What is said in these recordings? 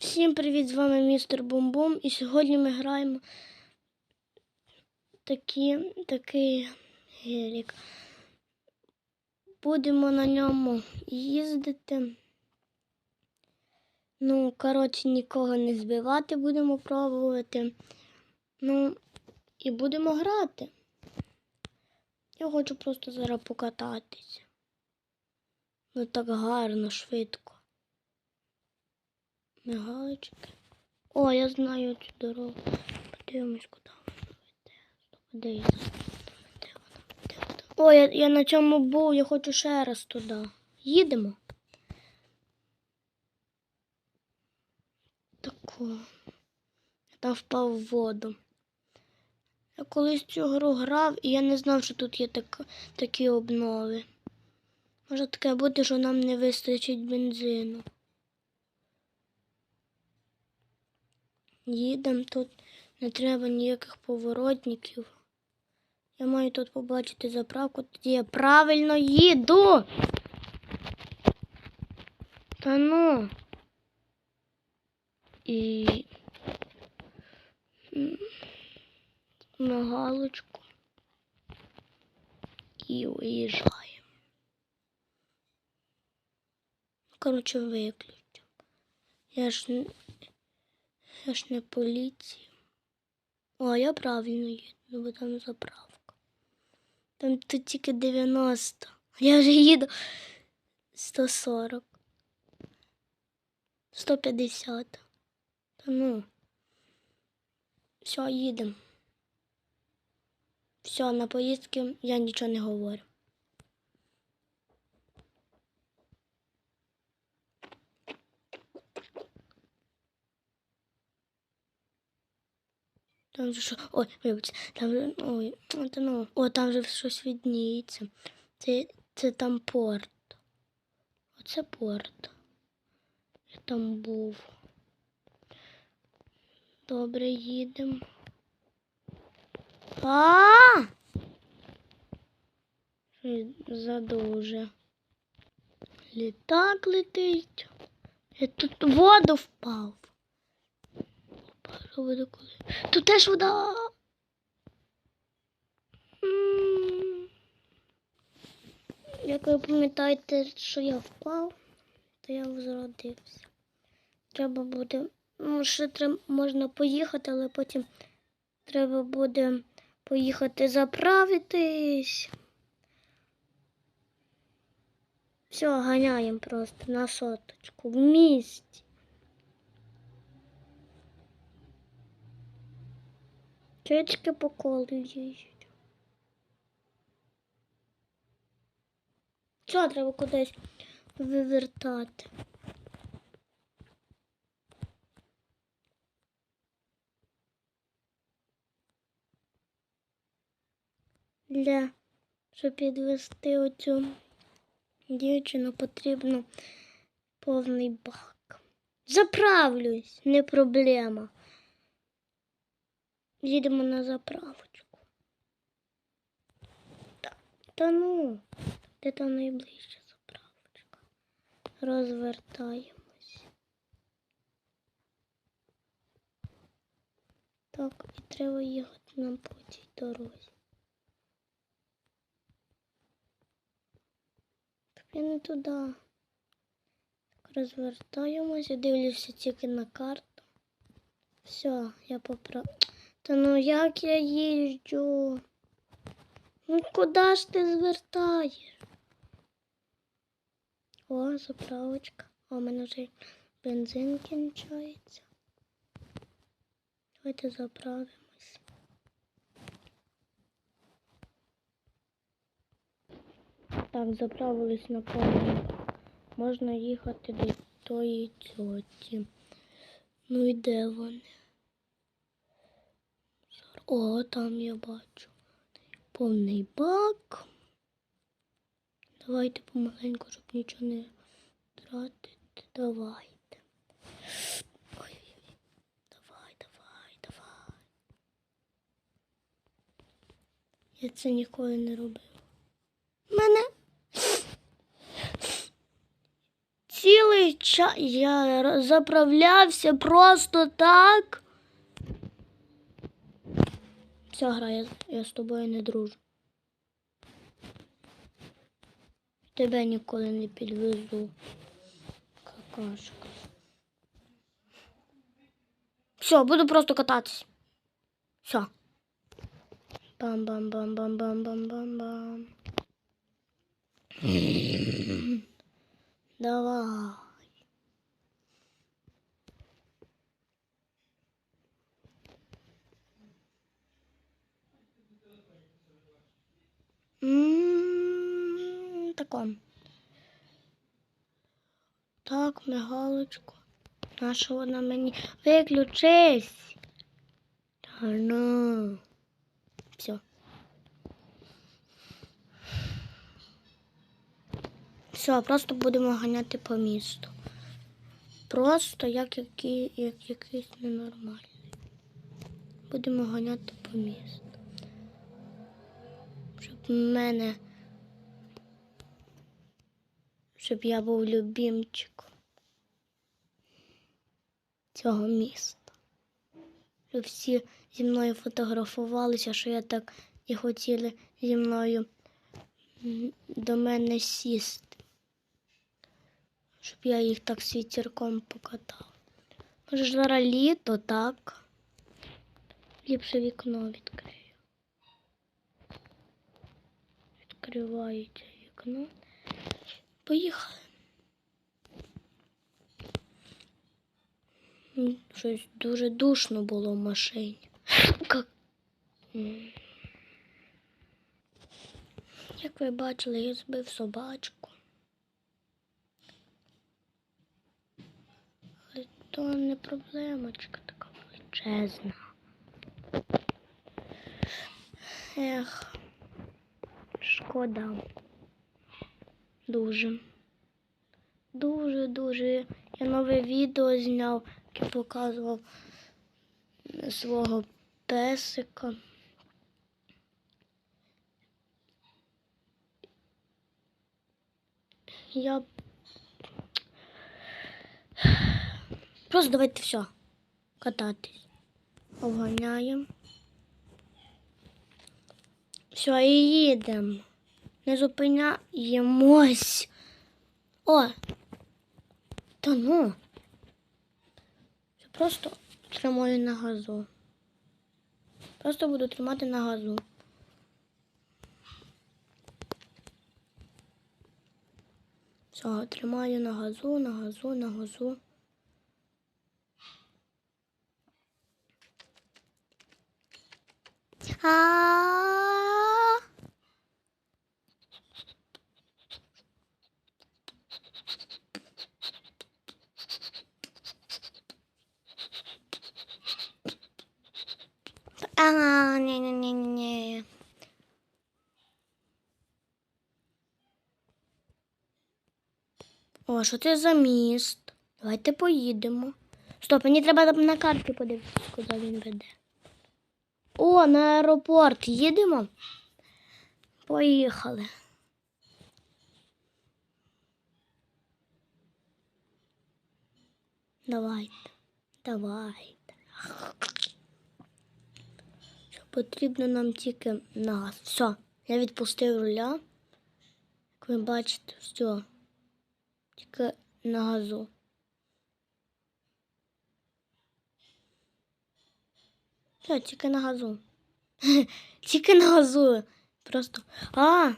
Всім привіт! З вами містер Бомбом. І сьогодні ми граємо такі, такий гелік. Будемо на ньому їздити. Ну, коротше, нікого не збивати будемо пробувати. Ну, і будемо грати. Я хочу просто зараз покататися. Ну так гарно, швидко. Мигалочки. О, я знаю цю дорогу. Подивимось, куди вона веде. О, я, я на цьому був, я хочу ще раз туди. Їдемо. Тако. Там впав в воду. Я колись цю гру грав, і я не знав, що тут є так, такі обнови. Може таке бути, що нам не вистачить бензину. Їдемо тут, не треба ніяких поворотників. Я маю тут побачити заправку, тоді я правильно їду. Та ну. І на галочку. І уїжджаємо. Коротше, виключимо. Я ж я ж не поліція. О, я правильно їду, ну, бо там заправка. Там тут тільки 90. Я вже їду 140. 150. Та ну. Все, їдемо. Все, на поїздки я нічого не говорю. Там же що. Ой, вибачте, там же. Ой, та ну. О, там же щось відніється. Це, це там порт. Оце порт. Я там був. Добре, їдемо. А! Задуже. Літак летить. Я тут в воду впав. Коли. Тут теж вода. Як ви пам'ятаєте, що я впав, то я возродився. Треба буде. Ну, ще треба, можна поїхати, але потім треба буде поїхати заправитись. Все, ганяємо просто на соточку в місті. Чечки по колу їздять. Що треба кудись вивертати? Для, щоб підвести оцю дівчину, потрібно повний бак. Заправлюсь, не проблема. Їдемо на заправочку. Та, та ну, де там найближча заправочка? Розвертаємось. Так, і треба їхати нам по цій дорозі. Так я не туди. Так, розвертаємося, дивлюся тільки на карту. Все, я поправ. Та ну як я їжджу? Ну куди ж ти звертаєш? О, заправочка. О, у мене вже бензин кінчається. Давайте заправимось. Так, заправились на повну. Можна їхати до тої тьоті. Ну і де вони? О, там я бачу. Повний бак. Давайте помаленьку, щоб нічого не тратити. Давайте. Ой, давай, давай, давай. Я це ніколи не робив. Мене цілий ча... я заправлявся просто так. Все, гра, я, я з тобою не дружу. Тебе ніколи не підвезу. Какашка. Все, буду просто кататись. Все. Бам-бам-бам-бам-бам-бам-бам-бам. Давай. Тако. Так, мигалочку. Наша вона мені. Виключись. Та ну. Все. Все, просто будемо ганяти по місту. Просто як, які, як якийсь ненормальний. Будемо ганяти по місту. Мене. Щоб я був любімчиком цього міста. Щоб всі зі мною фотографувалися, що я так і хотіли зі мною до мене сісти. Щоб я їх так світірком покатав. Може ж зараз літо, так? Ліпше вікно відкрию. Відкривається вікно. Поїхали. Щось дуже душно було в машині. Как... Як ви бачили, я збив собачку. Але то не проблемочка така величезна. Ех, шкода. Дуже. Дуже, дуже. Я нове відео зняв, яке показував свого песика. Я просто давайте все кататись. Обганяємо. Все, і їдемо. Не зупиняємось. О! Та ну. Я просто тримаю на газу. Просто буду тримати на газу. Все, тримаю на газу, на газу, на газу. А А, ні, ні, ні, ні. О, що це за міст? Давайте поїдемо. Стоп, мені треба на карті подивитися, куди він веде. О, на аеропорт їдемо. Поїхали. Давайте, давайте. Потрібно нам тільки на газ. Все, я відпустив руля. Як ви бачите, все. Тільки на газу. Все, тільки на газу. тільки на газу. Просто. А!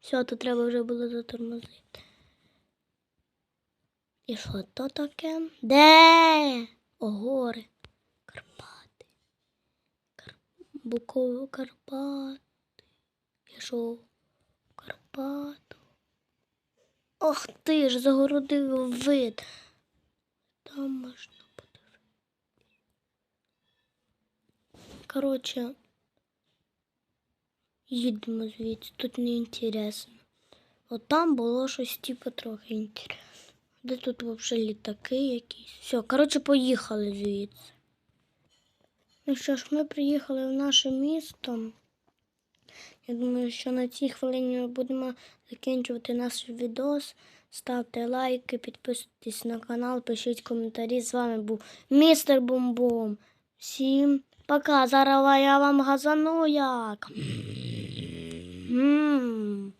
Все, тут треба вже було затормозити. І що то таке? Де? О, гори. Буково Карпати. Я що? Карпату. Ох ти ж, загородив вид. Там можна подивитися. Коротше, їдемо звідси, тут не інтересно. От там було щось типу трохи інтересно. Де тут взагалі літаки якісь? Все, коротше, поїхали звідси. Ну що ж, ми приїхали в наше місто. Я думаю, що на цій хвилині ми будемо закінчувати наш відос. ставте лайки, підписуйтесь на канал, пишіть коментарі. З вами був містер Бомбом. Всім пока. Зараз я вам газану як. М.